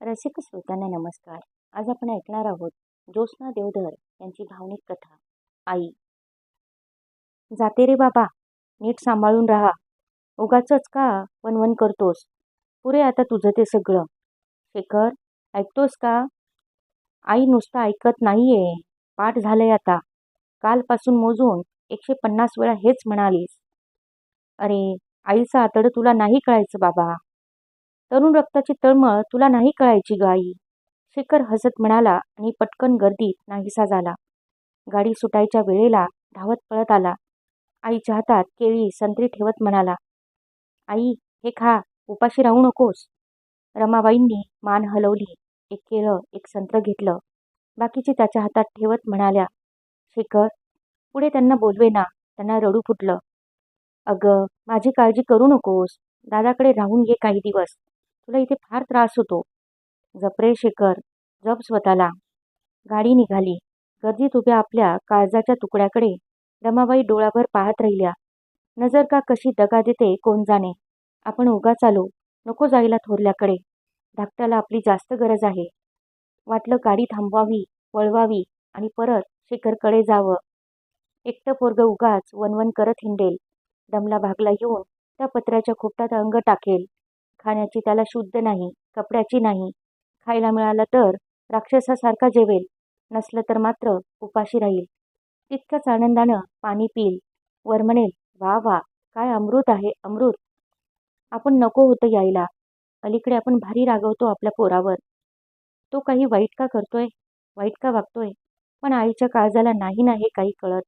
रसिक श्रोत्यांना नमस्कार. आज आपण ऐकणार आहोत ज्योत्स्ना देवधर यांची भावनिक कथा आई. जाते रे बाबा नीट सांभाळून राहा. उगाच का वनवन करतोस? पुरे आता तुझं ते सगळं. शेखर ऐकतोस का? आई नुसतं ऐकत नाहीये. पाठ झालंय आता. कालपासून मोजून एकशे पन्नास वेळा हेच म्हणालीस. अरे आईचं आतडं तुला नाही कळायचं बाबा. तरुण रक्ताची तळमळ तुला नाही कळायची गाई. शेखर हसत म्हणाला आणि पटकन गर्दीत नाहीसा झाला. गाडी सुटायच्या वेळेला धावत पळत आला. आईच्या हातात केळी संत्री ठेवत म्हणाला आई हे खा उपाशी राहू नकोस. रमाबाईंनी मान हलवली एक केळं एक संत्र घेतलं. बाकीची त्याच्या हातात ठेवत म्हणाल्या शेखर पुढे त्यांना बोलवेना त्यांना रडू फुटलं. अगं माझी काळजी करू नकोस. दादाकडे राहून घे काही दिवस. तुला इथे फार त्रास होतो. जपरे शेखर. जप स्वतःला. गाडी निघाली. गर्दीत उभ्या आपल्या काळजाच्या तुकड्याकडे रमाबाई डोळाभर पाहत राहिल्या. नजर का कशी दगा देते कोण जाणे? आपण उगा चालू. नको जायला थोरल्याकडे. धाकट्याला आपली जास्त गरज आहे. वाटलं गाडी थांबवावी वळवावी आणि परत शेखरकडे जावं. एकटं पोरगं उगाच वनवन करत हिंडेल. दमला भागला येऊन त्या पत्र्याच्या खोपटात अंग टाकेल. खाण्याची त्याला शुद्ध नाही कपड्याची नाही. खायला मिळालं तर राक्षसासारखा जेवेल नसलं तर मात्र उपाशी राहील. तितक्याच आनंदानं पाणी पिल वर म्हणेल वा वा काय अमृत आहे अमृत. आपण नको होतं यायला. अलीकडे आपण भारी रागवतो आपल्या पोरावर. तो काही वाईट का करतोय? वाईट का वागतोय? पण आईच्या काळजाला नाही ना हे काही कळत.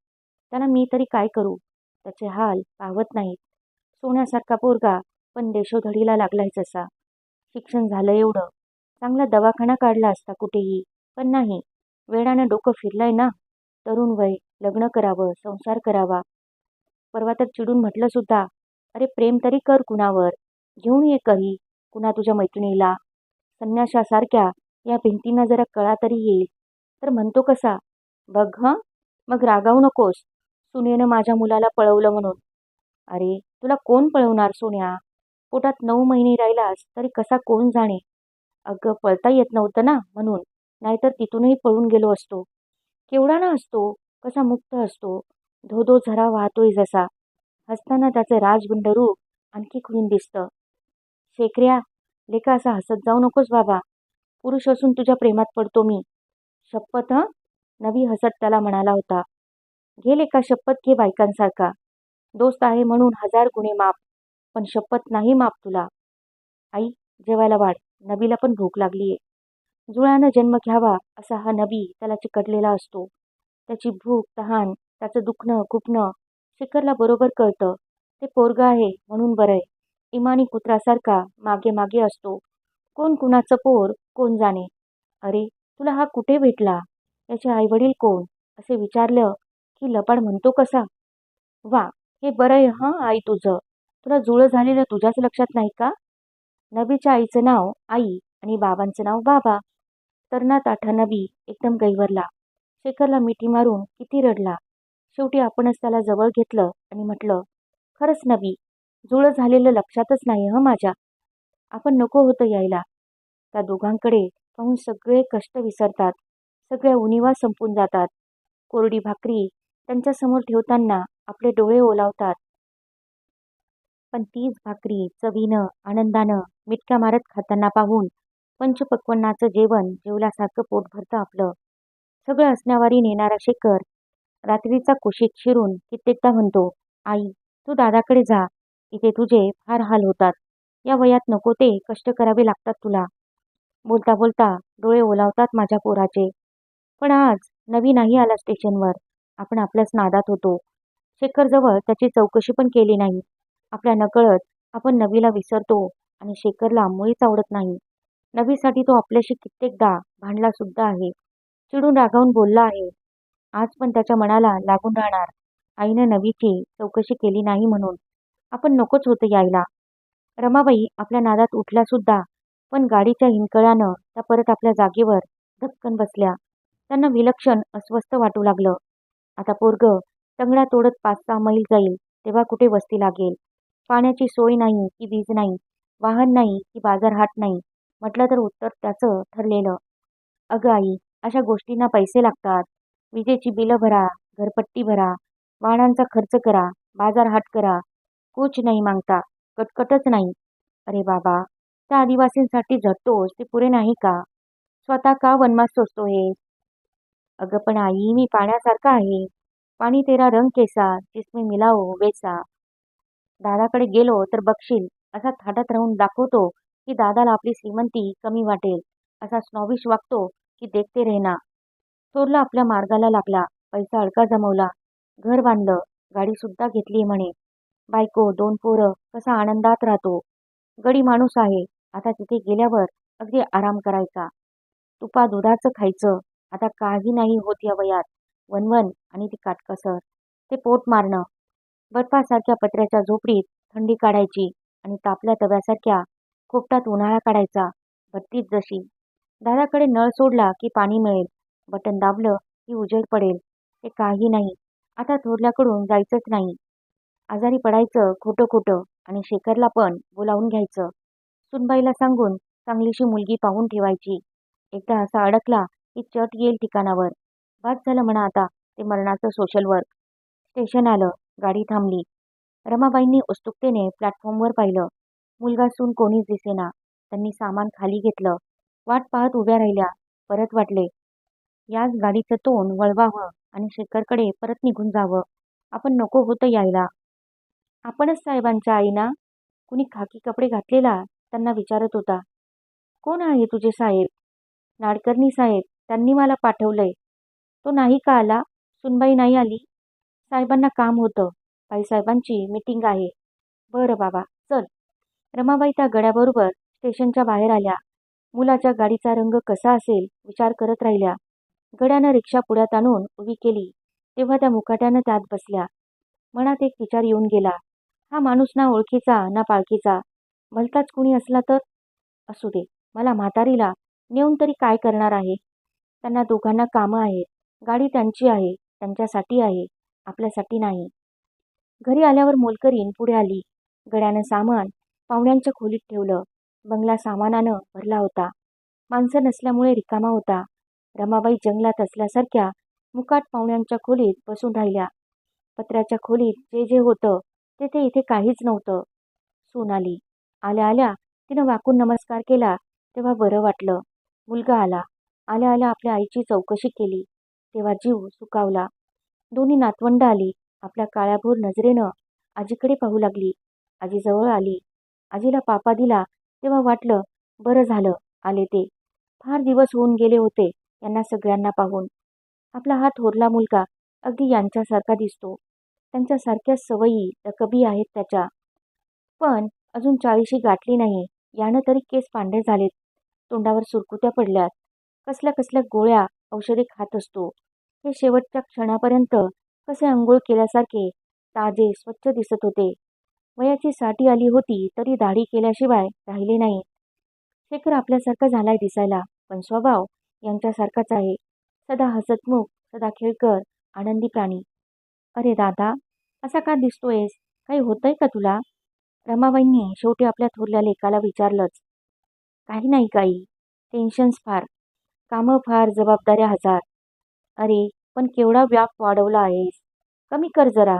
त्याला मी तरी काय करू? त्याचे हाल पाहत नाहीत. सोन्यासारखा पोरगा पण देशोधडीला लागलाय जसा शिक्षण झालं एवढं. चांगला दवाखाना काढला असता कुठेही. पण नाही. वेळानं डोकं फिरलंय ना. तरुण वय लग्न करावं संसार करावा. परवा तर चिडून म्हटलं सुद्धा अरे प्रेम तरी कर कुणावर. घेऊन ये कही कुणा तुझ्या मैत्रिणीला. संन्याशासारख्या या भिंतींना जरा कळा तरी येईल. तर म्हणतो कसा बघ हं मग रागावू नकोस. सुनेनं माझ्या मुलाला पळवलं म्हणून. अरे तुला कोण पळवणार सोन्या? पोटात नऊ महिने राहिलास तरी कसा कोण जाणे? अगं पळता येत नव्हतं ना म्हणून. नाहीतर तिथूनही पळून गेलो असतो. केवढा ना असतो? कसा मुक्त असतो? धो धो झरा वाहतोय जसा. हसताना त्याचे राजबंड रूप आणखी खुलून दिसतं. शेकऱ्या लेखा असा हसत जाऊ नकोस बाबा. पुरुष असून तुझ्या प्रेमात पडतो मी. शपथ हं? नवी हसत त्याला म्हणाला होता. घे लेखा शपथ घे बायकांसारखा. दोस्त आहे म्हणून हजार गुन्हे माप. पण शपथ नाही माप तुला. आई जेवायला वाढ. नबीला पण भूक लागलीये. जुळानं जन्म घ्यावा असा हा नबी त्याला चिकटलेला असतो. त्याची भूक तहान त्याचं दुखणं खुपणं शिखरला बरोबर कळतं. ते पोरगं आहे म्हणून बरं आहे. इमानी कुत्रासारखा मागे मागे असतो. कोण कुणाचं पोर कोण जाणे? अरे तुला हा कुठे भेटला? याचे आईवडील कोण? असे विचारलं की लपाड म्हणतो कसा? वा हे बरं आहे हां आई तुझं. तुला जुळं झालेलं तुझ्याच लक्षात नाही का? नबीच्या आईचं नाव आई आणि बाबांचं नाव बाबा. तरणात आठा नबी एकदम गैवरला. शेखरला मिठी मारून किती रडला. शेवटी आपणच त्याला जवळ घेतलं आणि म्हटलं खरंच नबी जुळं झालेलं लक्षातच नाही हं माझ्या. आपण नको होतं यायला. त्या दोघांकडे पाहून सगळे कष्ट विसरतात. सगळ्या उणिवा संपून जातात. कोरडी भाकरी त्यांच्यासमोर ठेवताना आपले डोळे ओलावतात. पण तीच भाकरी चवीनं आनंदानं मिटक्या मारत खाताना पाहून पंचपक्वन्नाचं जेवण जेवल्यासारखं पोट भरतं आपलं. सगळं असण्यावारी नेणारा शेखर रात्रीचा कुशीत शिरून कित्येकदा म्हणतो आई तू दादाकडे जा. इथे तुझे फार हाल होतात. या वयात नको ते कष्ट करावे लागतात तुला. बोलता बोलता डोळे ओलावतात माझ्या पोराचे. पण आज नवी नाही आला स्टेशनवर. आपण आपल्याच नादात होतो. शेखरजवळ त्याची चौकशी पण केली नाही. आपल्या नकळत आपण नवीला विसरतो आणि शेखरला मुळीच आवडत नाही. नवीसाठी तो आपल्याशी कित्येकदा भांडला सुद्धा आहे. चिडून रागावून बोलला आहे. आज पण त्याच्या मनाला लागून राहणार. आईनं नवीची चौकशी केली नाही म्हणून. आपण नकोच होतं यायला. रमाबाई आपल्या नादात उठल्या सुद्धा पण गाडीच्या हिंकळ्यानं त्या परत आपल्या जागेवर धक्कन बसल्या. त्यांना विलक्षण अस्वस्थ वाटू लागलं. आता पोरग तंगडा तोडत पाच सहा मैल जाईल तेव्हा कुठे वस्ती लागेल? पाण्याची सोय नाही की वीज नाही वाहन नाही की बाजारहाट नाही म्हटलं तर उत्तर त्याचं ठरलेलं. अगं आई अशा गोष्टींना पैसे लागतात. विजेची बिलं भरा घरपट्टी भरा वाहनांचा खर्च करा बाजार हाट करा. कुछ नाही मागता कटकटच नाही. अरे बाबा त्या आदिवासींसाठी झटतोस ते पुरे नाही का? स्वतः का वनवास सोसतो हे? अगं पण आई मी पाण्यासारखा आहे. पाणी तेरा रंग केसा जिसमें मिलाओ वेसा. दादाकडे गेलो तर बघशील असा थाटात राहून दाखवतो की दादाला आपली श्रीमंती कमी वाटेल. असा स्नॉविश वागतो की देखते रेना. थोरला आपल्या मार्गाला लागला पैसा अडका जमवला. घर बांधलं गाडीसुद्धा घेतली म्हणे. बायको दोन पोरं कसा आनंदात राहतो. गडी माणूस आहे आता तिथे गेल्यावर अगदी आराम करायचा. तुपा दुधाचं खायचं आता काही नाही होत या वयात. वनवन आणि ती काटकसर. ते पोट मारणं बर्फासारख्या पत्र्याच्या झोपडीत थंडी काढायची आणि तापल्या तव्यासारख्या खोपटात उन्हाळा काढायचा बत्तीच जशी. दादाकडे नळ सोडला की पाणी मिळेल. बटन दाबलं की उजेड पडेल. ते काही नाही. आता थोरल्याकडून जायचंच नाही. आजारी पडायचं खोटं खोटं आणि शेखरला पण बोलावून घ्यायचं. सुनबाईला सांगून चांगलीशी मुलगी पाहून ठेवायची. एकदा असा अडकला की चट येईल ठिकाणावर. बाद झालं म्हणा आता ते मरणाचं सोशल वर्क स्टेशन आलं. गाडी थांबली. रमाबाईंनी उत्सुकतेने प्लॅटफॉर्मवर पाहिलं. मुलगा सून कोणीच दिसेना. त्यांनी सामान खाली घेतलं. वाट पाहत उभ्या राहिल्या. परत वाटले याच गाडीचं तोंड वळवावं आणि शेखरकडे परत निघून जावं. आपण नको होतं यायला. आपणच साहेबांच्या आईना कुणी खाकी कपडे घातलेला त्यांना विचारत होता. कोण आहे तुझे साहेब? नाडकर्णी साहेब त्यांनी मला पाठवलंय. तो नाही का आला? सुनबाई नाही आली? साहेबांना काम होतं. बाईसाहेबांची मीटिंग आहे. बरं बाबा चल. रमाबाई त्या गड्याबरोबर स्टेशनच्या बाहेर आल्या. मुलाच्या गाडीचा रंग कसा असेल विचार करत राहिल्या. गड्यानं रिक्षा पुढ्यात आणून उभी केली. तेव्हा त्या मुकाट्यानं त्यात बसल्या. मनात एक विचार येऊन गेला. हा माणूस ना ओळखीचा ना पाळखीचा. भलताच कुणी असला तर? असू दे मला म्हातारीला नेऊन तरी काय करणार आहे? त्यांना दोघांना कामं आहेत. गाडी त्यांची आहे त्यांच्यासाठी आहे. आपल्यासाठी नाही. घरी आल्यावर मोलकरीण पुढे आली. गड्यानं सामान पाहुण्यांच्या खोलीत ठेवलं. बंगला सामानानं भरला होता. माणसं नसल्यामुळे रिकामा होता. रमाबाई जंगलात असल्यासारख्या मुकाट पाहुण्यांच्या खोलीत बसून राहिल्या. पत्र्याच्या खोलीत जे जे होतं ते ते इथे काहीच नव्हतं. सून आली. आल्या आल्या तिनं वाकून नमस्कार केला तेव्हा बरं वाटलं. मुलगा आला. आल्या आल्या आपल्या आईची चौकशी केली. तेव्हा जीव सुकावला. दोन्ही नातवंड आली. आपल्या काळ्याभोर नजरेनं आजीकडे पाहू लागली. आजी जवळ आली. आजीला पापा दिला. तेव्हा वाटलं बरं झालं आले ते. फार दिवस होऊन गेले होते यांना सगळ्यांना पाहून. आपला हा थोरला मुलगा अगदी यांच्यासारखा दिसतो. त्यांच्यासारख्या सवयी रकबी आहेत त्याच्या. पण अजून चाळीशी गाठली नाही. यानं तरी केस पांढरे झालेत. तोंडावर सुरकुत्या पडल्यात. कसल्या कसल्या गोळ्या औषधे खात असतो. हे शेवटच्या क्षणापर्यंत कसे अंघोळ केल्यासारखे ताजे स्वच्छ दिसत होते. वयाची साठी आली होती तरी दाढी केल्याशिवाय राहिले नाही. शेखर आपल्यासारखा झालाय दिसायला पण स्वभाव यांच्यासारखाच आहे. सदा हसतमुख सदा खेळकर आनंदी प्राणी. अरे दादा असा का दिसतोयस? काही होतंय का तुला? रमाबाईंनी शेवटी आपल्या थोरल्या लेकाला विचारलंच. काही नाही काही. टेन्शन्स फार. कामं फार जबाबदाऱ्या हजार. अरे पण केवढा व्याप वाढवला आहेस कमी कर जरा.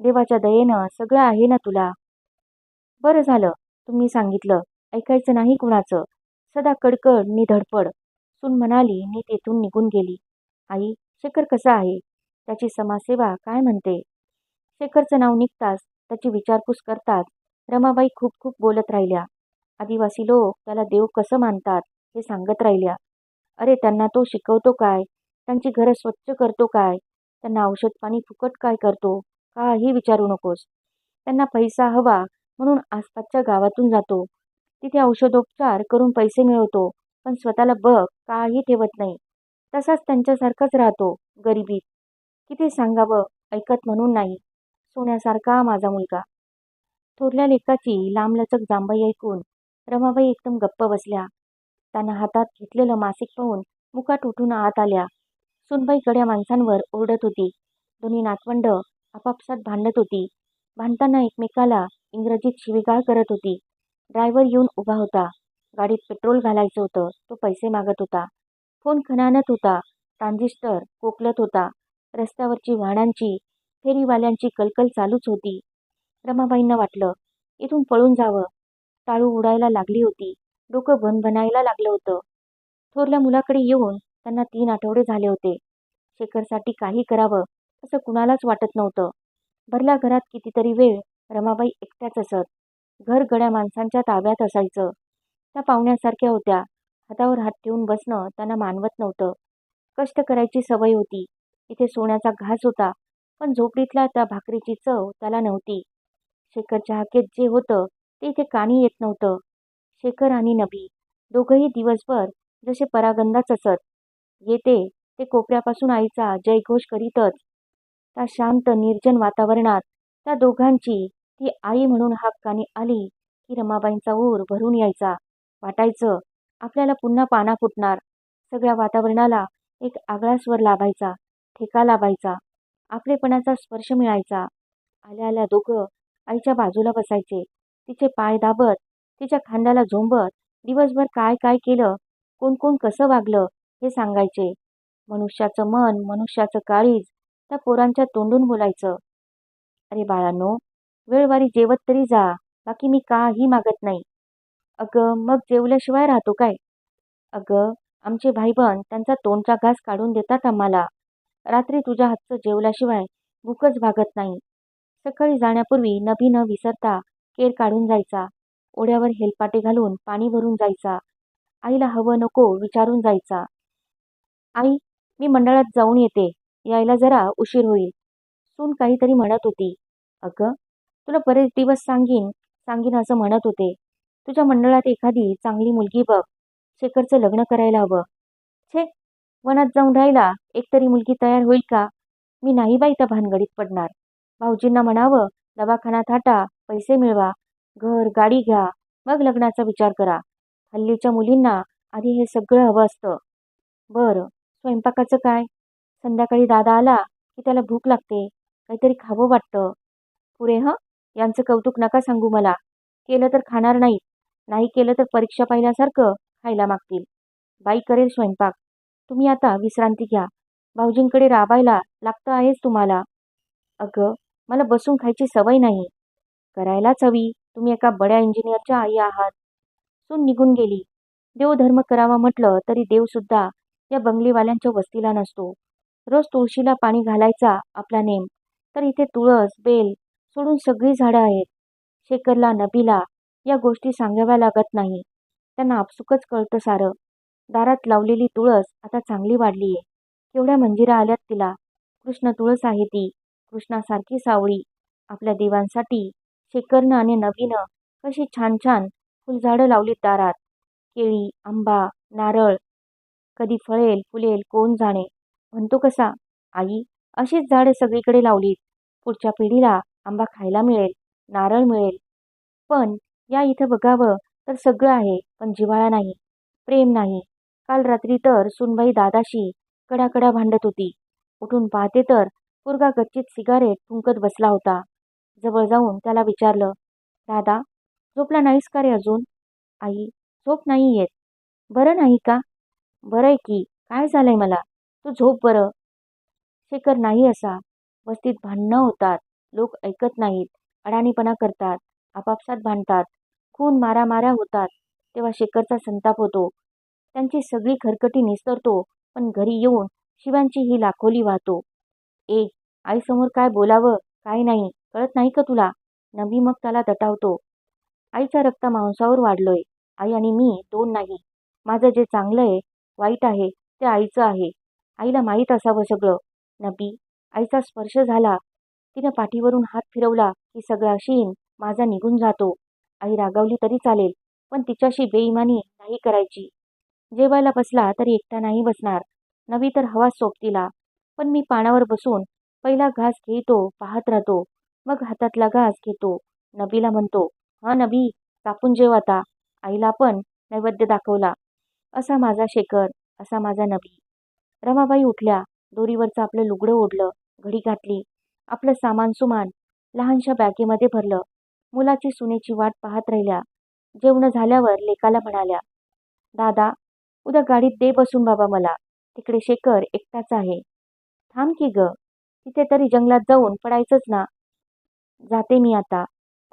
देवाच्या दयेनं सगळं आहे ना तुला? बरं झालं तुम्ही सांगितलं. ऐकायचं नाही कुणाचं. सदा कडकड नि धडपड सून म्हणाली मी तेथून निघून गेली. आई शेखर कसा आहे? त्याची समाजसेवा काय म्हणते? शेखरचं नाव निघताच त्याची विचारपूस करतात. रमाबाई खूप खूप बोलत राहिल्या. आदिवासी लोक त्याला देव कसं मानतात हे सांगत राहिल्या. अरे त्यांना तो शिकवतो काय? त्यांची घरं स्वच्छ करतो काय? त्यांना औषध पाणी फुकट काय करतो? काही विचारू नकोस. त्यांना पैसा हवा म्हणून आसपासच्या गावातून जातो. तिथे औषधोपचार करून पैसे मिळवतो पण स्वतःला बघ काही ठेवत नाही. तसाच त्यांच्यासारखाच राहतो गरिबीत किती सांगावं ऐकत म्हणून नाही. सोन्यासारखा माझा मुलगा. थोरल्या लेकाची लांबलचक जांभई ऐकून रमाबाई एकदम गप्प बसल्या. त्यांना हातात घेतलेलं मासिक पाहून मुकाट उठून आत आल्या. सुनबाई गड्या माणसांवर ओरडत होती. दोन्ही नातवंड आपापसात भांडत होती. भांडताना एकमेकाला इंग्रजीत शिवीगाळ करत होती. ड्रायव्हर येऊन उभा होता. गाडीत पेट्रोल घालायचं होतं. तो पैसे मागत होता. फोन खणानत होता. ट्रान्झिस्टर कोकलत होता. रस्त्यावरची वाहनांची फेरीवाल्यांची कलकल चालूच होती. रमाबाईंना वाटलं इथून पळून जावं. टाळू उडायला लागली होती. डोकं भनभनायला लागलं होतं. थोरल्या मुलाकडे येऊन त्यांना तीन आठवडे झाले होते. शेखरसाठी काही करावं असं कुणालाच वाटत नव्हतं. भरल्या घरात कितीतरी वेळ रमाबाई एकट्याच असत. घर गड्या माणसांच्या ताब्यात असायचं. त्या पाहुण्यासारख्या होत्या. हातावर हात ठेवून बसणं त्यांना मानवत नव्हतं. कष्ट करायची सवय होती. इथे सोन्याचा घास होता पण झोपडीतल्या त्या भाकरीची चव त्याला नव्हती. शेखरच्या हाकेत जे होतं ते इथे कानी येत नव्हतं. शेखर आणि नबी दोघंही दिवसभर जसे परागंदाच असत. येते. ते कोपऱ्यापासून आईचा जयघोष करीतच. त्या शांत निर्जन वातावरणात त्या दोघांची ती आई म्हणून हक्काने आली की रमाबाईंचा ऊर भरून यायचा. वाटायचं आपल्याला पुन्हा पाना फुटणार. सगळ्या वातावरणाला एक आगळा स्वर लाभायचा ठेका लाभायचा आपलेपणाचा स्पर्श मिळायचा. आल्या आल्या दोघं आईच्या बाजूला बसायचे. तिचे पाय दाबत तिच्या खांद्याला झोंबत दिवसभर काय काय केलं कोण कोण कसं वागलं हे सांगायचे. मनुष्याचं मन मनुष्याचं काळीज त्या पोरांच्या तोंडून बोलायचं. अरे बाळांनो वेळवारी जेवत तरी जा बाकी मी काही मागत नाही. अगं मग जेवल्याशिवाय राहतो काय? अगं आमचे भाईबंद त्यांचा तोंडचा घास काढून देतात आम्हाला. रात्री तुझ्या हातचं जेवल्याशिवाय भूकच भागत नाही. सकाळी जाण्यापूर्वी नभी न विसरता केर काढून जायचा. ओढ्यावर हेलपाटे घालून पाणी भरून जायचा. आईला हवं नको विचारून जायचा. आई मी मंडळात जाऊन येते. यायला जरा उशीर होईल. सून काहीतरी म्हणत होती. अगं तुला बरेच दिवस सांगीन सांगीन असं म्हणत होते. तुझ्या मंडळात एखादी चांगली मुलगी बघ. शेखरचं लग्न करायला हवं. छे वनात जाऊन राहिला एकतरी मुलगी तयार होईल का? मी नाही बाई त्या भानगडीत पडणार. भाऊजींना म्हणावं दवाखाना थाटा पैसे मिळवा घर गाडी घ्या मग लग्नाचा विचार करा. हल्लीच्या मुलींना आधी हे सगळं हवं असतं. बरं. स्वयंपाकाचं काय? संध्याकाळी दादा आला की त्याला भूक लागते. काहीतरी खावं वाटतं. पुरे हं? यांचं कौतुक नका सांगू मला. केलं तर खाणार नाहीत. नाही केलं तर परीक्षा पाहिल्यासारखं खायला मागतील. बाई करेल स्वयंपाक. तुम्ही आता विश्रांती घ्या. भाऊजींकडे राबायला लागतं आहेच तुम्हाला. अगं मला बसून खायची सवय नाही. करायलाच हवी. तुम्ही एका बड्या इंजिनियरच्या आई आहात. सून निघून गेली. देवधर्म करावा म्हटलं तरी देवसुद्धा या बंगलीवाल्यांच्या वस्तीला नसतो. रोज तुळशीला पाणी घालायचा आपला नेम. तर इथे तुळस बेल सोडून सगळी झाडं आहेत. शेखरला नबीला या गोष्टी सांगाव्या लागत नाही. त्यांना आपसुकच कळतं सारं. दारात लावलेली तुळस आता चांगली वाढली आहे केवढ्या मंजिरा आल्यात तिला. कृष्ण तुळस आहे ती. कृष्णासारखी सावळी. आपल्या देवांसाठी शेखरनं आणि नवीनं कशी छान छान फुलझाडं लावलीत दारात. केळी आंबा नारळ कधी फळेल फुलेल कोण जाणे? म्हणतो कसा? आई अशीच झाडं सगळीकडे लावलीत पुढच्या पिढीला आंबा खायला मिळेल नारळ मिळेल. पण या इथं बघावं तर सगळं आहे पण जिव्हाळा नाही प्रेम नाही. काल रात्री तर सुनबाई दादाशी कडाकडा भांडत होती. उठून पाहते तर पुरगा गच्चीत सिगारेट फुंकत बसला होता. जवळ जाऊन त्याला विचारलं दादा झोपला नाहीस का रे अजून? आई झोप नाही येत. बरं नाही का? बरं आहे की. काय झालंय मला? तू झोप बरं. शेखर नाही असा. वस्तीत भांडणं होतात. लोक ऐकत नाहीत. अडाणीपणा करतात. आपापसात भांडतात. खून मारामाऱ्या होतात. तेव्हा शेखरचा संताप होतो. त्यांची सगळी खरकटी निस्तरतो. पण घरी येऊन शिवांची ही लाखोली वाहतो. ए आईसमोर काय बोलावं? काय नाही. कळत नाही का तुला? नबी मग त्याला दटावतो. आईचा रक्त मांसावर वाढलोय. आई आणि मी दोन नाही. माझं जे चांगलं आहे वाईट आहे ते आईचं आहे. आईला माहीत असावं सगळं. नबी आईचा स्पर्श झाला. तिनं पाठीवरून हात फिरवला की सगळा शीन माझा निघून जातो. आई रागावली तरी चालेल पण तिच्याशी बेईमानी नाही करायची. जेवायला बसला तरी एकटा नाही बसणार. नवी तर हवा सोबतीला पण मी पानावर बसून पहिला घास घेतो पाहत राहतो. मग हातातला घास घेतो. नबीला म्हणतो हा नबी कापून जेव आता. आईला पण नैवेद्य दाखवला. असा माझा शेखर असा माझा नबी रमाबाई उठल्या दोरीवरचं आपलं लुगडं ओढलं घडी घातली आपलं सामान सुमान लहानशा बॅगेमध्ये भरलं. मुलाची सुनेची वाट पाहत राहिल्या. जेवण झाल्यावर लेकाला म्हणाल्या दादा उद्या गाडीत दे बसून बाबा मला. तिकडे शेखर एकटाच आहे. थांब की ग. तिथे तरी जंगलात जाऊन पडायचंच ना. जाते मी आता.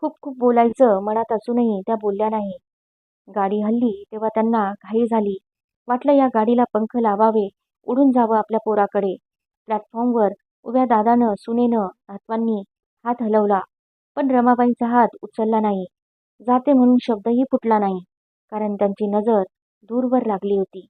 खूप खूप बोलायचं मनात असूनही त्या बोलल्या नाही. गाडी हल्ली तेव्हा त्यांना घाई झाली. वाटलं या गाडीला पंख लावावे उडून जावं आपल्या पोराकडे. प्लॅटफॉर्मवर उभ्या दादानं सुनेनं धात्वांनी हात हलवला. पण रमाबाईंचा हात उचलला नाही. जाते म्हणून शब्दही फुटला नाही कारण त्यांची नजर दूरवर लागली होती.